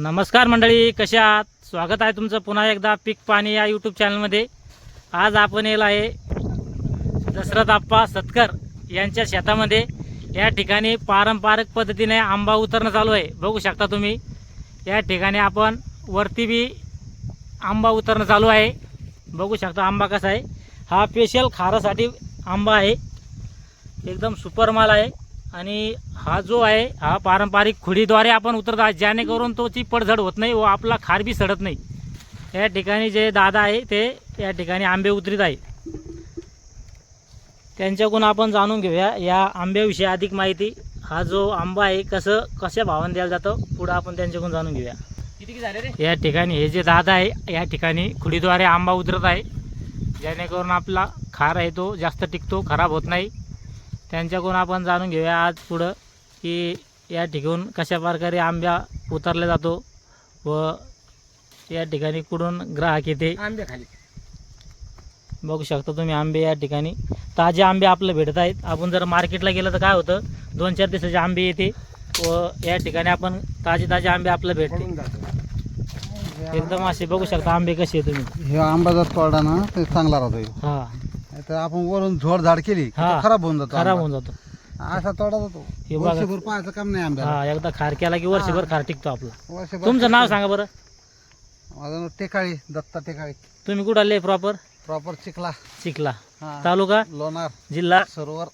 नमस्कार मंडळी कशा आहात? स्वागत आहे तुमचं पुन्हा एकदा पीक पाणी या यूट्यूब चॅनलमध्ये आज आपण येला आहे दशरथ आप्पा सतकर यांच्या शेतामध्ये. या ठिकाणी पारंपरिक पद्धतीने आंबा उतरणं चालू आहे. बघू शकता तुम्ही या ठिकाणी आपण वरती बी आंबा उतरणं चालू आहे. बघू शकता आंबा कसा आहे. हा स्पेशल खारासाठी आंबा आहे. एकदम सुपर माल आहे. आणि हा जो आहे हा पारंपरिक खुडीद्वारे आपण उतरत आहोत जेणेकरून तो ती पडझड होत नाही व आपला खार बी सडत नाही. या ठिकाणी जे दादा आहे ते या ठिकाणी आंबे उतरीत आहे त्यांच्याकडून आपण जाणून घेऊया या आंब्याविषयी अधिक माहिती. हा जो आंबा आहे कसं कशा भावाने द्यायला जातं पुढं आपण त्यांच्याकडून जाणून घेऊया. किती झाले रे? या ठिकाणी हे जे दादा आहे या ठिकाणी खुडीद्वारे आंबा उतरत आहे. जेणेकरून आपला खार आहे तो जास्त टिकतो खराब होत नाही. त्यांच्याकडून आपण जाणून घेऊया आज पुढं की या ठिकाणून कशा प्रकारे आंब्या उतरला जातो व या ठिकाणी कुठून ग्राहक येते? आंबे खाली. बघू शकता तुम्ही आंबे या ठिकाणी. ताजे आंबे आपलं भेटत आहेत. आपण जर मार्केटला गेलं तर काय होतं? दोन चार दिवसाचे आंबे येते व या ठिकाणी आपण ताजे ताजे आंबे आपलं भेटते. एकदम असे बघू शकता आंबे कसे आहे तुम्ही. हे आंबा जर तोडला ना ते चांगला राहतो. हा. नाहीतर आपण वरून झोड झाड केली की हा. तो खराब होऊन जातो खराब आंबा. होऊन जातो. असा तोडा जातो. हे बघा. वर्षभर पाहायचं काम नाही आंब्याला. हा एकदा खार केला की वर्षभर खार टिकतो आपला. वर्षभर तुमचं नाव सांगा बरं. माझं नाव टेकाळी दत्ता टेकाळी. तुम्ही कुठं आले प्रॉपर प्रॉपर चिखला. चिखला. हा. तालुका? लोणार. जिल्हा? सरोवर.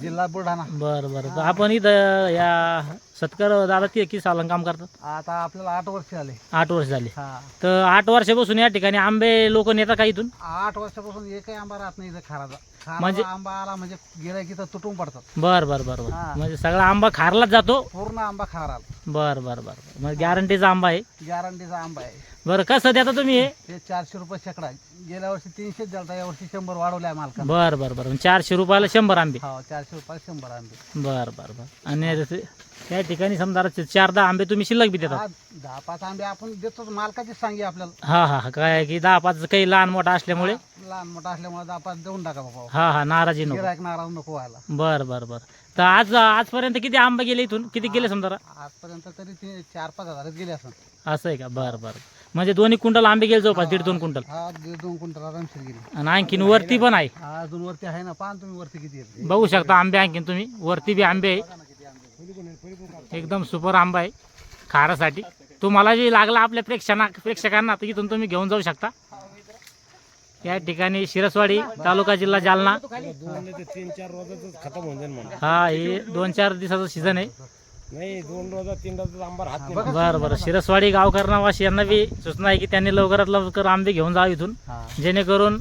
जिल्हा बुलढाणा. बरं बरं. तर आपण इथं या सत्कार दादा कि किती सालां काम करतात? आता आपल्याला आठ वर्ष आले आठ वर्ष झाले. हा. तर आठ वर्षापासून या ठिकाणी आंबे लोक नेतात का इथून? आठ वर्षापासून एकही आंबा राहत नाही इथं खाराचा. खाराचा म्हणजे- आंबा आला म्हणजे गेला की तर तुटून पडतात. बरं बरं बरं बरं. हा. म्हणजे सगळा आंबा खारलाच जातो? पूर्ण आंबा खार आला बरं बरं बरं. बरं म्हणजे गॅरंटीचा आंबा आहे? गॅरंटीचा आंबा आहे. बरं कसं देता तुम्ही हे? हे चारशे रुपये शेकडा गेल्या वर्षी तीनशेच झालता या वर्षी शंभर वाढवल्या मालकानं. बरं बरं बरं. चारशे रुपयाला शंभर आंबे. हो चारशे रुपये शंभर आंबे. बरं बरं बरं. आणि जसे त्या ठिकाणी समजा चारदा आंबे तुम्ही शिल्लक बी देतात. हा, दहा पाच आंबे आपण देतो मालकाची सांगी आपल्याला. हा हा हा. काय आहे की दहा पाच काही लहान मोठा असल्यामुळे लहान मोठा असल्यामुळे पाच देऊन टाका बाबा. हा हा नाराजी नको. गिरायक नाराज नको व्हायला. बरं बरं बरं. तर आज आजपर्यंत किती आंबे गेले इथून? किती गेले समजा? आजपर्यंत तरी ते चार पाच हजारच गेले असं. असं आहे का? बरं बरं. म्हणजे दोन्ही क्विंटल आंबे गेले जवळपास दीड दोन क्विंटल हा दीड दोन क्विंटल आरामशीर गेले. आणि आणखीन वरती पण आहे. हा अजून वरती आहे ना पाहा ना तुम्ही वरती किती बघू शकता आंबे आणखीन तुम्ही. वरती बी आंबे आहे. एकदम सुपर आंबा आहे खारासाठी. तुम्हाला जे लागला आपल्या प्रेक्षणा प्रेक्षकांना तर इथून तुम्ही घेऊन जाऊ शकता. या ठिकाणी शिरसवाडी तालुका जिल्हा जालना. दोन ते तीन चार रोजातच खतम होऊन जाईल म्हणा हा हे दोन चार दिवसाचं सीझन आहे. नाही दोन रोजात तीन रोजात आंबा नाही बरं बरं. शिरसवाडी गावकरणावासी यांना बी सूचना आहे की त्यांनी लवकरात लवकर आंबे घेऊन जावे इथून. जेणेकरून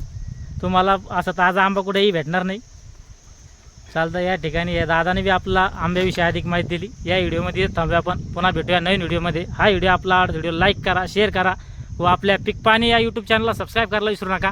तुम्हाला असं ताजा आंबा कुठेही भेटणार नाही. चालतं या ठिकाणी या दादाने बी आपला आंब्याविषयी अधिक माहिती दिली. या व्हिडिओमध्ये थांबूया आपण. पुन्हा भेटूया नवीन व्हिडिओमध्ये. हा व्हिडिओ आपला व्हिडिओ लाईक करा शेअर करा व आपल्या पिक पाणी या यूट्यूब चॅनलला सबस्क्राईब करायला विसरू नका.